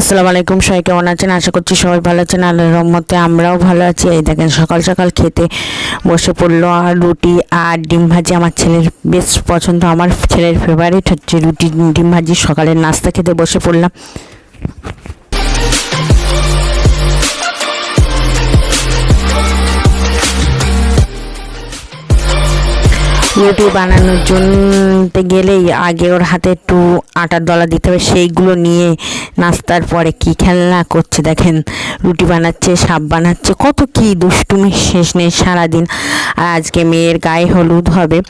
আসসালামু আলাইকুম, সবাই কেমন আছেন? আশা করছি সবাই ভালো আছেন। আল্লাহর রহমতে আমরাও ভালো আছি। এই দেখেন, সকাল সকাল খেতে বসে পড়ল আর রুটি আর ডিম ভাজি। আমার ছেলের বেশ পছন্দ। আমার ছেলের ফেভারিট হচ্ছে রুটি, ডিম ভাজি। সকালের নাস্তা খেতে বসে পড়লাম। রুটি বানানোর জন্য গেলেই আগে ওর হাতে একটু আটার দলা দিতে হবে। সেইগুলো নিয়ে নাস্তার পরে কি খেলনা করছে দেখেন। রুটি বানাচ্ছে, সাপ বানাচ্ছে, কত কি দুষ্টুমি শেষ নেই সারাদিন। আর আজকে মেয়ের গায়ে হলুদ হবে।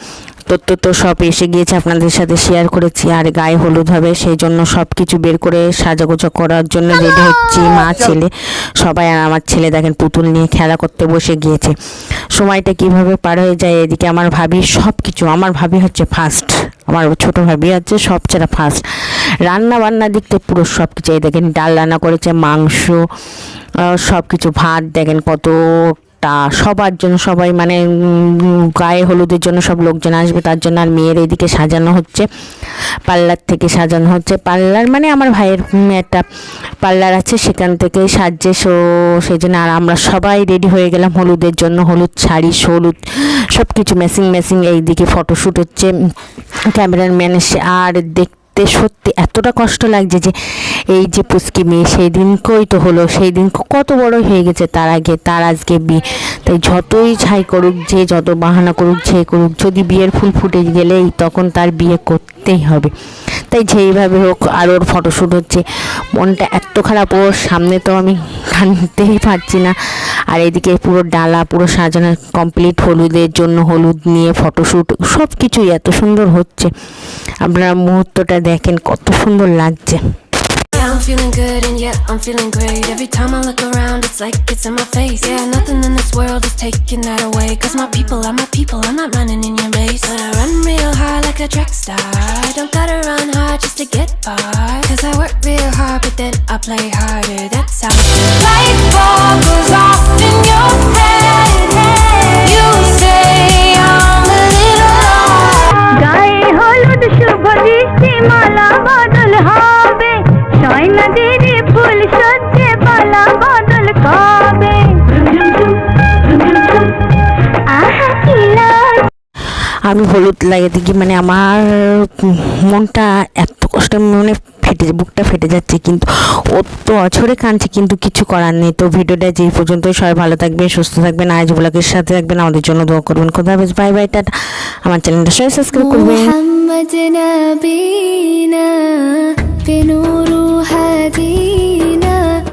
তথ্য তো সব এসে গিয়েছে আপনাদের সাথে শেয়ার করেছি। আর গায়ে হলুদ হবে সেই জন্য সব কিছু বের করে সাজাগোজা করার জন্য রেডি হচ্ছি মা ছেলে। সবাই আর আমার ছেলে দেখেন পুতুল নিয়ে খেলা করতে বসে গিয়েছে। সময়টা কীভাবে পার হয়ে যায় এদিকে আমার ভাবি সব কিছু আমার ভাবি হচ্ছে ফার্স্ট আমার ছোট ভাবি হচ্ছে সব ছাড়া ফার্স্ট রান্না বান্না দিক থেকে পুরো সব কিছু এই দেখেন ডাল রান্না করেছে মাংস সব কিছু ভাত দেখেন কতটা সবার জন্য সবাই মানে গায়ে হলুদের জন্য সব লোকজন আসবে, তার জন্য আর মেয়ের এদিকে সাজানো হচ্ছে, পার্লার থেকে সাজানো হচ্ছে। পার্লার মানে আমার ভাইয়ের একটা পার্লার আছে, সেখান থেকে সাজছে সো সেই জন্য আর আমরা সবাই রেডি হয়ে গেলাম হলুদের জন্য, হলুদ শাড়ি হলুদ সব কিছু ম্যাচিং ম্যাচিং এইদিকে ফটোশ্যুট হচ্ছে। ক্যামেরাম্যান এসে, আর দেখতে সত্যি এতটা কষ্ট লাগছে যে এই যে পুচকি মেয়ে সেই দিনকেই তো হলো সেই দিন কত বড় হয়ে গেছে তার আগে, তার আজকে বিয়ে। তাই যতই ছাই করুক, যে যত বাহানা করুক, যে করুক, যদি বিয়ের ফুল ফুটে গেলেই তখন তার বিয়ে করতেই হবে। তাই যেইভাবে হোক, আর ওর ফটোশ্যুট হচ্ছে, মনটা এত খারাপ, ওর সামনে তো আমি কানতেই পারছি না। আর এদিকে পুরো ডালা পুরো সাজানো কমপ্লিট হলুদের জন্য হলুদ নিয়ে ফটোশ্যুট সব কিছুই এত সুন্দর হচ্ছে আপনারা মুহূর্তটা দেখেন কত সুন্দর লাগছে Yeah, I'm feeling good and yeah, I'm feeling great. Every time I look around, it's like it's in my face. Yeah, nothing in this world is taking that away. Cause my people are my people, I'm not running in your race. But I run real hard like a track star. I don't gotta run hard just to get far. Cause I work real hard, but then I play harder. That's how আমি হলুদ লাগিয়ে দেখি মানে আমার মনটা এত কষ্ট মনে ফেটে বুকটা ফেটে যাচ্ছে, কিন্তু ও তো অছরে কাঁদছে, কিন্তু কিছু করার নেই। তো ভিডিওটা যে পর্যন্ত সবাই ভালো থাকবে সুস্থ থাকবেন, আজ ব্লগের সাথে থাকবেন। আমাদের জন্য দোয়া করবেন। কোথাও বাই বাই, টাটা। আমার চ্যানেলটা সবাই সাবস্ক্রাইব করবেন।